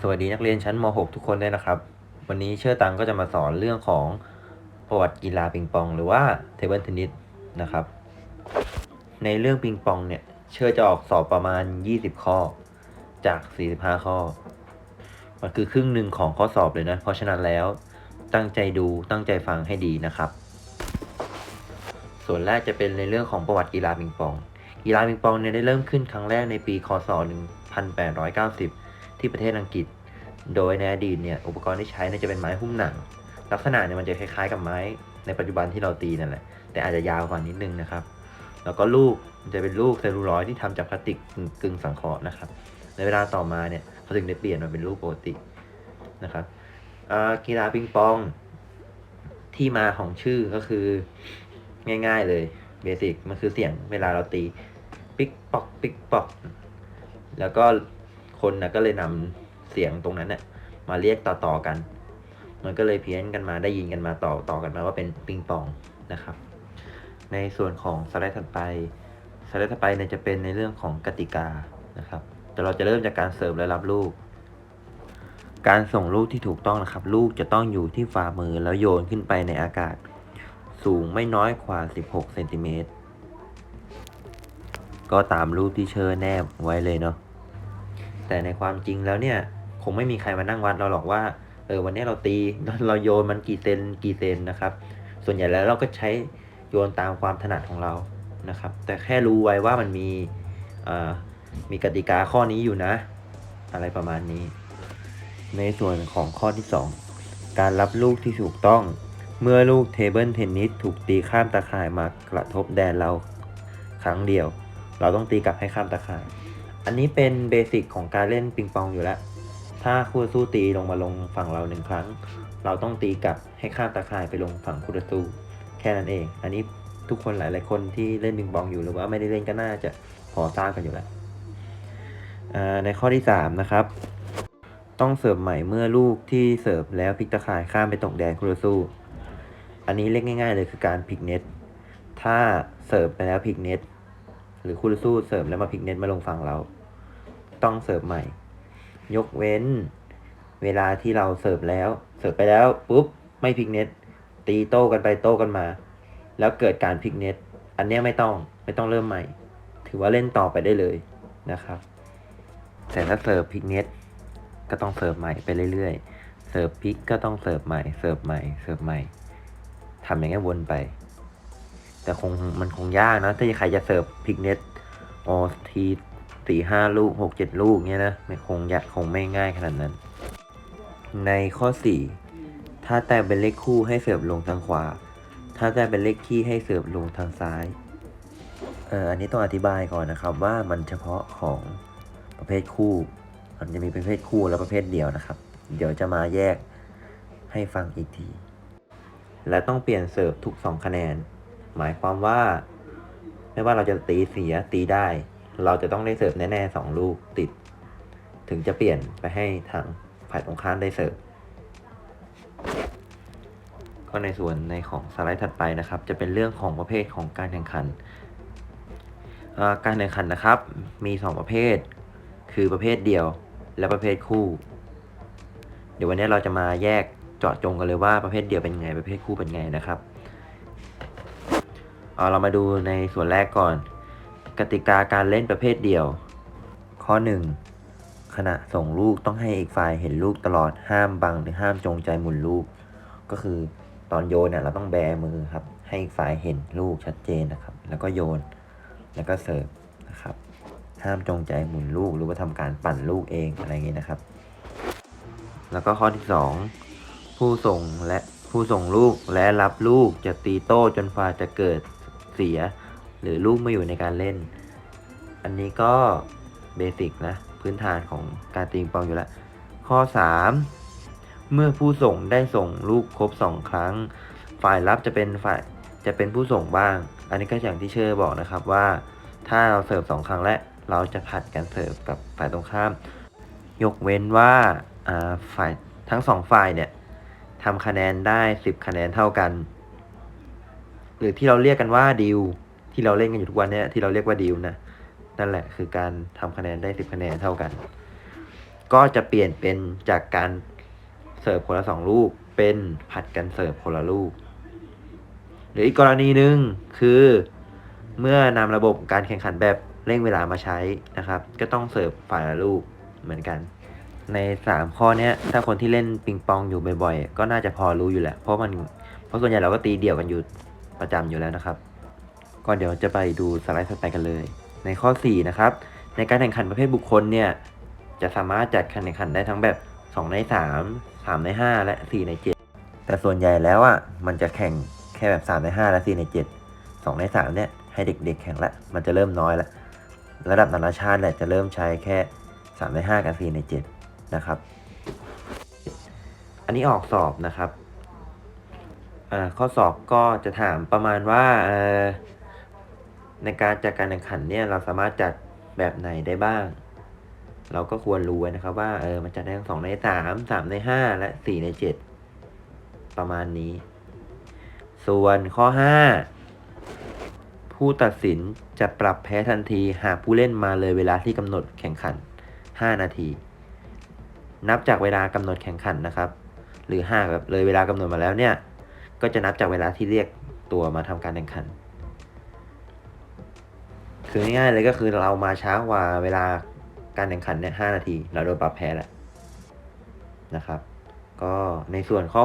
สวัสดีนักเรียนชั้นม .6 ทุกคนด้วยนะครับ วันนี้เชื่อตังก็จะมาสอนเรื่องของประวัติกีฬาปิงปอง หรือว่าเทเบิลเทนนิสนะครับ ในเรื่องปิงปองเนี่ย เชื่อจะออกสอบประมาณ 20 ข้อจาก 45 ข้อ มันคือครึ่งหนึ่งของข้อสอบเลยนะ เพราะฉะนั้นแล้วตั้งใจดูตั้งใจฟังให้ดีนะครับ ส่วนแรกจะเป็นในเรื่องของประวัติกีฬาปิงปอง กีฬาปิงปองเนี่ยได้เริ่มขึ้นครั้งแรกในปีคศ 1890 ที่ประเทศอังกฤษ โดยในอดีตเนี่ยอุปกรณ์ที่ใช้เนี่ยจะเป็นไม้หุ้มหนัง ลักษณะเนี่ยมันจะคล้ายๆกับไม้ในปัจจุบันที่เราตีนั่นแหละ แต่อาจจะยาวกว่านิดนึงนะครับ แล้วก็ลูกมันจะเป็นลูกเซลลูลอยที่ทำจากพลาสติกกึ่งสังเคราะห์นะครับ ในเวลาต่อมาเนี่ยเขาถึงได้เปลี่ยนมาเป็นลูกปกตินะครับกีฬาปิงปองที่มาของชื่อก็คือง่าย ๆเลยเบสิกมันคือเสียงเวลาเราตี ปิ๊กปอก ปิ๊กปอก แล้วก็ คนนะก็เลยนำเสียงตรงนั้นนี่ยมาเรียกต่อๆกัน มันก็เลยเพี้ยนกันมาได้ยินกันมาต่อต่อกันมาว่าเป็นปิงปองนะครับ ในส่วนของสไลด์ถัดไปสไลด์ถัดไปเนี่ยจะเป็นในเรื่องของกติกานะครับ แต่เราจะเริ่มจากการเสิร์ฟและรับลูก การส่งลูกที่ถูกต้องนะครับ ลูกจะต้องอยู่ที่ฝ่ามือแล้วโยนขึ้นไปในอากาศ สูงไม่น้อยกว่า 16เซนติเมตรก็ตามรูปที่เชอร์แนบไว้เลยเนาะ แต่ในความจริงแล้วเนี่ยคงไม่มีใครมานั่งวัดเราหรอกว่าเออวันนี้เราตีเราโยนมันกี่เซนกี่เซนนะครับ ส่วนใหญ่แล้วเราก็ใช้โยนตามความถนัดของเรานะครับ แต่แค่รู้ไว้ว่ามันมีมีกติกาข้อนี้อยู่นะ อะไรประมาณนี้ ในส่วนของข้อที่ 2 การรับลูกที่ถูกต้อง เมื่อลูกเทเบิลเทนนิสถูกตีข้ามตาข่ายมากระทบแดนเราครั้งเดียว เราต้องตีกลับให้ข้ามตาข่าย อันนี้เป็นเบสิกของการเล่นปิงปองอยู่แล้ว ถ้าคู่ตู้ตีลงมาลงฝั่งเราหนึ่งครั้ง เราต้องตีกลับให้ข้ามตาข่ายไปลงฝั่งคู่ต่อสู้แค่นั้นเอง อันนี้ทุกคนหลาย ๆ คนที่เล่นปิงปองอยู่หรือว่าไม่ได้เล่นก็น่าจะพอทราบกันอยู่แล้วในข้อที่ 3 นะครับ ต้องเสิร์ฟใหม่เมื่อลูกที่เสิร์ฟแล้วพลิกตะข่ายข้ามไปตกแดนคู่ต่อสู้ อันนี้เรียกง่าย ๆ เลยคือการพลิกเน็ต ถ้าเสิร์ฟไปแล้วพลิกเน็ต หรือคู่ต่อสู้เสิร์ฟแล้วมาพลิกเน็ตมาลงฝั่งเรา ต้องเสิร์ฟใหม่ ยกเว้น เวลาที่เราเสิร์ฟแล้ว เสิร์ฟไปแล้วปุ๊บไม่พลิกเน็ต ตีโต้กันไปโต้กันมา แล้วเกิดการพลิกเน็ต อันนี้ไม่ต้องไม่ต้องเริ่มใหม่ ถือว่าเล่นต่อไปได้เลยนะครับ แต่ถ้าเสิร์ฟพลิกเน็ตก็ต้องเสิร์ฟใหม่ไปเรื่อยๆ เสิร์ฟพลิกก็ต้องเสิร์ฟใหม่ เสิร์ฟใหม่ เสิร์ฟใหม่ทำอย่างเงี้วนไป แต่คงมันคงยากนะถ้าใครจะเสิร์ฟพลิกเน็ตอ๋อที สี่ห้าลูกหกเจ็ดลูกเงี้ยนะไม่คงยากคงไม่ง่ายขนาดนั้น ในข้อสี่ถ้าแต้มเป็นเลขคู่ให้เสิร์ฟลงทางขวา ถ้าแต้มเป็นเลขคี่ให้เสิร์ฟลงทางซ้ายเอออันนี้ต้องอธิบายก่อนนะครับว่ามันเฉพาะของประเภทคู่ มันจะมีประเภทคู่และประเภทเดียวนะครับ เดี๋ยวจะมาแยกให้ฟังอีกที และต้องเปลี่ยนเสิร์ฟทุก 2 คะแนน หมายความว่า ไม่ว่าเราจะตีเสียตีได้ เราจะต้องได้เสิร์ฟแน่ๆสองลูกติด ถึงจะเปลี่ยนไปให้ทางฝ่ายตรงข้ามได้เสิร์ฟก็ในส่วนในของสไลด์ถัดไปนะครับ จะเป็นเรื่องของประเภทของการแข่งขัน การแข่งขันนะครับ มี 2 ประเภท คือประเภทเดียวและประเภทคู่ เดี๋ยววันนี้เราจะมาแยกเจาะจงกันเลยว่าประเภทเดียวเป็นไงประเภทคู่เป็นไงนะครับเอาเรามาดูในส่วนแรกก่อน กติกาการเล่นประเภทเดียว ข้อ 1 ขณะส่งลูกต้องให้อีกฝ่ายเห็นลูกตลอดห้ามบังหรือห้ามจงใจหมุนลูก ก็คือตอนโยนเนี่ยเราต้องแบมือครับ ให้อีกฝ่ายเห็นลูกชัดเจนนะครับ แล้วก็โยนแล้วก็เสิร์ฟนะครับ ห้ามจงใจหมุนลูกหรือว่าทำการปั่นลูกเองอะไรอย่างนี้นะครับ แล้วก็ข้อที่ 2 ผู้ส่งและผู้ส่งลูกและรับลูกจะตีโต้จนฝ่าจะเกิดเสีย หรือลูกไม่อยู่ในการเล่น อันนี้ก็เบสิกนะ พื้นฐานของการตีปิงปองอยู่แล้ว ข้อ 3 เมื่อผู้ส่งได้ส่งลูกครบ 2 ครั้ง ฝ่ายรับจะเป็นฝ่ายจะเป็นผู้ส่งบ้าง อันนี้ก็อย่างที่เชอร์บอกนะครับว่า ถ้าเราเสิร์ฟสองครั้งและเราจะผัดกันเสิร์ฟกับฝ่ายตรงข้าม ยกเว้นว่าอ่าฝ่ายทั้งสองฝ่ายเนี่ยทำคะแนนได้ 10 คะแนนเท่ากัน หรือที่เราเรียกกันว่าดิว ที่เราเล่นกันอยู่ทุกวันเนี่ยที่เราเรียกว่าดิวนะนั่นแหละคือการทำคะแนนได้10คะแนนเท่ากัน ก็จะเปลี่ยนเป็นจากการเสิร์ฟคนละสองลูกเป็นผัดกันเสิร์ฟคนละลูก หรืออีกกรณีหนึ่งคือเมื่อนำระบบการแข่งขันแบบเร่งเวลามาใช้นะครับ ก็ต้องเสิร์ฟฝ่ายละลูกเหมือนกัน ในสามข้อเนี้ยถ้าคนที่เล่นปิงปองอยู่บ่อยๆ ก็น่าจะพอรู้อยู่แหละเพราะมันเพราะส่วนใหญ่เราก็ตีเดี่ยวกันอยู่ประจำอยู่แล้วนะครับ ก็เดี๋ยวจะไปดูสไลด์สไตล์กันเลย ในข้อ 4 นะครับ ในการแข่งขันประเภทบุคคลเนี่ยจะสามารถจัดการแข่งขันได้ทั้งแบบ 2 ใน 3 3 ใน 5 และ 4 ใน 7 แต่ส่วนใหญ่แล้วอะมันจะแข่งแค่แบบ 3 ใน 5 และ 4 ใน 7 2 ใน 3 เนี่ยให้เด็กๆ แข่งละมันจะเริ่มน้อยละระดับนานาชาติแหละจะเริ่มใช้แค่ 3 ใน 5 กับ 4 ใน 7 นะครับ อันนี้ออกสอบนะครับข้อสอบก็จะถามประมาณว่า ในการจัดการแข่งขันเนี่ยเราสามารถจัดแบบไหนได้บ้าง เราก็ควรรู้นะครับว่าเออมันจะได้ทั้งสองในสามสามในห้าและสี่ในเจ็ดประมาณนี้ ส่วนข้อห้าผู้ตัดสินจะปรับแพ้ทันทีหากผู้เล่นมาเลยเวลาที่กำหนดแข่งขัน 5 นาที นับจากเวลากำหนดแข่งขันนะครับ หรือหาแบบเลยเวลากำหนดมาแล้วเนี่ย ก็จะนับจากเวลาที่เรียกตัวมาทำการแข่งขัน คือง่ายๆเลยก็คือเรามาช้ากว่าเวลาการแข่งขันเนี่ยห้านาที เราโดนปรับแพ้แล้วนะครับ ก็ในส่วนข้อ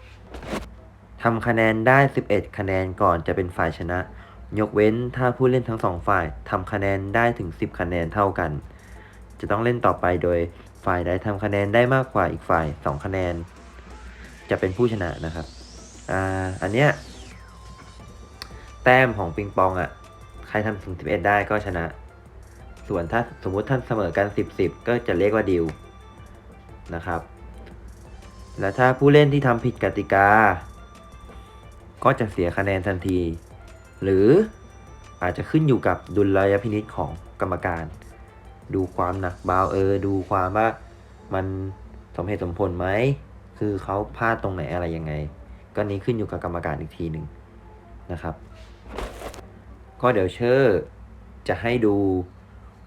6ทำคะแนนได้ 11 คะแนนก่อนจะเป็นฝ่ายชนะ ยกเว้นถ้าผู้เล่นทั้งสองฝ่ายทำคะแนนได้ถึง 10 คะแนนเท่ากัน จะต้องเล่นต่อไปโดยฝ่ายใดทำคะแนนได้มากกว่าอีกฝ่าย 2 คะแนน จะเป็นผู้ชนะนะครับ อ่า อันเนี้ยแต้มของปิงปองอะ่ะ รทำถึง11ได้ก็ชนะ ส่วนถ้าสมมุติท่านเสมอกัน10 10ก็จะเรียกว่าดิวนะครับ และถ้าผู้เล่นที่ทำผิดกติกา ก็จะเสียคะแนนทันที หรืออาจจะขึ้นอยู่กับดุลยพินิจของกรรมการ ดูความหนักเบาเออ ดูความว่ามันสมเหตุสมผลไหม คือเขาพลาดตรงไหนอะไรยังไง ก็นี้ขึ้นอยู่กับกรรมการอีกทีหนึ่งนะครับ ก็เดี๋ยวเชอร์จะให้ดู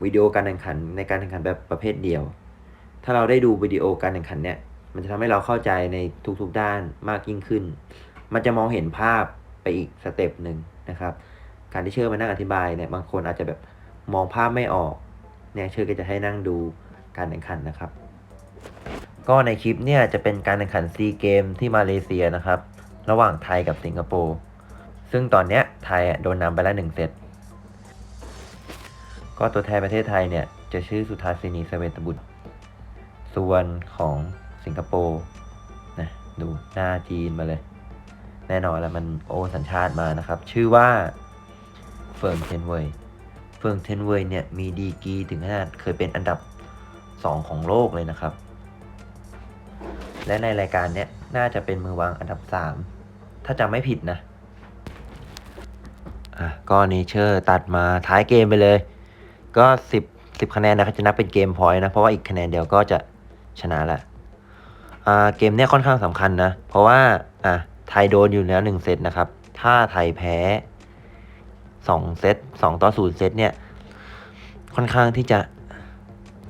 วิดีโอการแข่งขันในการแข่งขันแบบประเภทเดียว ถ้าเราได้ดูวิดีโอการแข่งขันเนี่ย มันจะทำให้เราเข้าใจในทุกๆด้านมากยิ่งขึ้น มันจะมองเห็นภาพไปอีกสเต็ปหนึ่งนะครับ การที่เชอร์มานั่งอธิบายเนี่ยบางคนอาจจะแบบมองภาพไม่ออก เนี่ยเชอร์ก็จะให้นั่งดูการแข่งขันนะครับ ก็ในคลิปเนี่ยจะเป็นการแข่งขันซีเกมที่มาเลเซียนะครับ ระหว่างไทยกับสิงคโปร์ ซึ่งตอนเนี้ยไทยโดนนำไปแล้วหนึ่งเซตก็ตัวแทนประเทศไทยเนี่ย จะชื่อสุทาสินีเสเวตบุตร ส่วนของสิงคโปร์นะดูหน้าจีนมาเลย แน่นอนแล้วมันโอสัญชาติมานะครับ ชื่อว่าเฟิงเทนเวยเฟิงเทนเวยเนี่ย มีดีกรีถึงขนาดเคยเป็นอันดับ 2 ของโลกเลยนะครับ และในรายการเนี้ยน่าจะเป็นมือวางอันดับ 3 ถ้าจำไม่ผิดนะ อะก็เนเชอร์ตัดมาท้ายเกมไปเลย ก็10 10คะแนนนะครับจะนับเป็นเกมพอยต์นะ เพราะว่าอีกคะแนนเดียวก็จะชนะแหละอ่าเกมเนี้ยค่อนข้างสำคัญนะ เพราะว่าอะไทยโดนอยู่แล้ว1เซตนะครับ ถ้าไทยแพ้2เซต2ต่อ0เซตเนี่ย ค่อนข้างที่จะ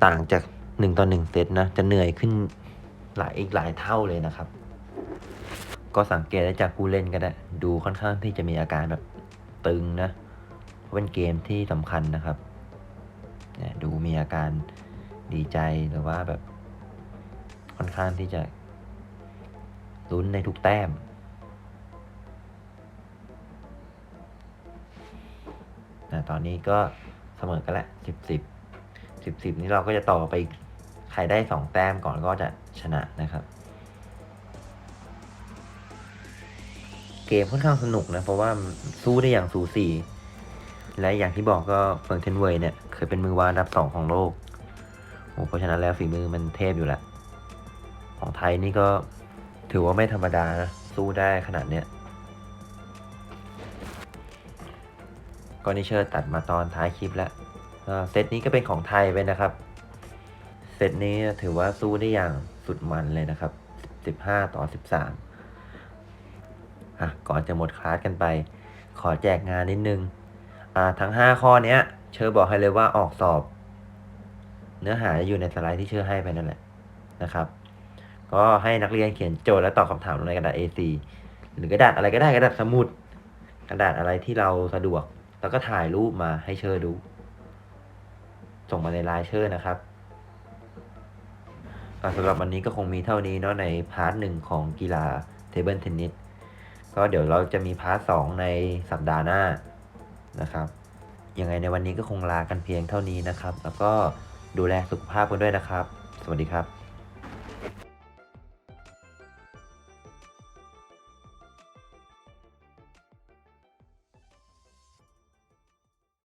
ต่างจาก1ต่อ1เซตนะ จะเหนื่อยขึ้นหลายอีกหลายเท่าเลยนะครับ ก็สังเกตได้จากผู้เล่นก็ได้ ดูค่อนข้างที่จะมีอาการแบบ ตึงนะเพราะเป็นเกมที่สำคัญนะครับเนี่ยดูมีอาการดีใจหรือว่าแบบค่อนข้างที่จะลุ้นในทุกแต้มนะตอนนี้ก็เสมอกันละสิบสิบสิบสิบนี้เราก็จะต่อไปใครได้สองแต้มก่อนก็จะชนะนะครับ เกมค่อนข้างสนุกนะ เพราะว่าสู้ได้อย่างสูสี และอย่างที่บอกก็เฟิงเทนเวยเนี่ย เคยเป็นมือวาอันดับสองของโลกโอ้เพราะฉะนั้นแล้วฝีมือมันเทพอยู่แล้ว ของไทยนี่ก็ถือว่าไม่ธรรมดานะ สู้ได้ขนาดเนี้ยก็นิเชอร์ตัดมาตอนท้ายคลิปแล้วเซตนี้ก็เป็นของไทยไปนะครับ เซตนี้ถือว่าสู้ได้อย่างสุดมันเลยนะครับ 15 ต่อ 13 อะก่อนจะหมดคลาสกันไป ขอแจกงานนิดนึงอ่าทั้ง 5 ข้อเนี้ย เชอร์บอกให้เลยว่าออกสอบ เนื้อหาจะอยู่ในสไลด์ที่เชื่อให้ไปนั่นแหละนะครับ ก็ให้นักเรียนเขียนโจทย์และตอบคำถามลงในกระดาษ A4 หรือกระดาษอะไรก็ได้กระดาษสมุด กระดาษอะไรที่เราสะดวก แล้วก็ถ่ายรูปมาให้เชอร์ดู ส่งมาในไลน์เชอร์นะครับสำหรับวันนี้ก็คงมีเท่านี้เนาะในพาร์ทหนึ่งของกีฬาเทเบิลเทนนิส ก็เดี๋ยวเราจะมีพาร์ทสองในสัปดาห์หน้านะครับยังไงในวันนี้ก็คงลากันเพียงเท่านี้นะครับ แล้วก็ดูแลสุขภาพกันด้วยนะครับ สวัสดีครับ